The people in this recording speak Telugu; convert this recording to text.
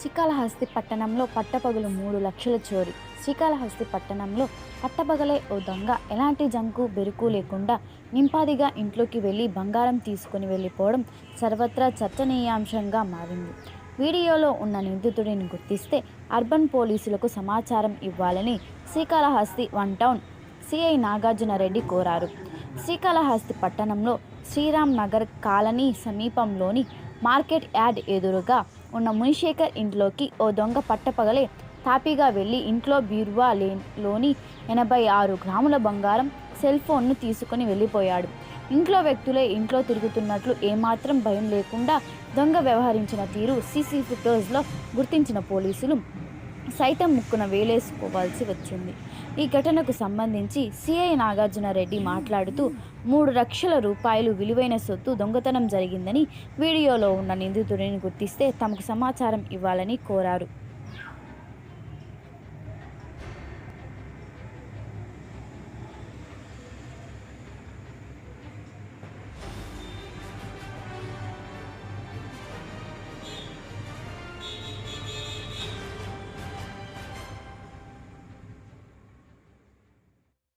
శ్రీకాళహస్తి పట్టణంలో పట్టపగలు మూడు లక్షల చోరీ. శ్రీకాళహస్తి పట్టణంలో పట్టపగలే ఓ దొంగ. ఎలాంటి జంకు బెరుకు లేకుండా నింపాదిగా ఇంట్లోకి వెళ్ళి బంగారం తీసుకుని వెళ్ళిపోవడం సర్వత్రా చర్చనీయాంశంగా మారింది. వీడియోలో ఉన్న నిందితుడిని గుర్తిస్తే అర్బన్ పోలీసులకు సమాచారం ఇవ్వాలని Srikalahasti one town CI Nagarjuna Reddy కోరారు. శ్రీకాళహస్తి పట్టణంలో శ్రీరామ్ నగర్ కాలనీ సమీపంలోని మార్కెట్ యార్డ్ ఎదురుగా ఉన్న మునిశేఖర్ ఇంట్లోకి ఓ దొంగ పట్టపగలే తాపీగా వెళ్ళి ఇంట్లో బీరువా లే లోని ఎనభై ఆరు గ్రాముల బంగారం సెల్ ఫోన్ను తీసుకుని వెళ్ళిపోయాడు. ఇంట్లో వ్యక్తులే ఇంట్లో తిరుగుతున్నట్లు ఏమాత్రం భయం లేకుండా దొంగ వ్యవహరించిన తీరు సీసీ ఫుటేజ్లో గుర్తించిన పోలీసులు సైతం ముక్కున వేలేసుకోవాల్సి వచ్చింది. ఈ ఘటనకు సంబంధించి సిఐ నాగార్జునరెడ్డి మాట్లాడుతూ మూడు లక్షల రూపాయలు విలువైన సొత్తు దొంగతనం జరిగిందని వీడియోలో ఉన్న నిందితుడిని గుర్తిస్తే తమకు సమాచారం ఇవ్వాలని కోరారు.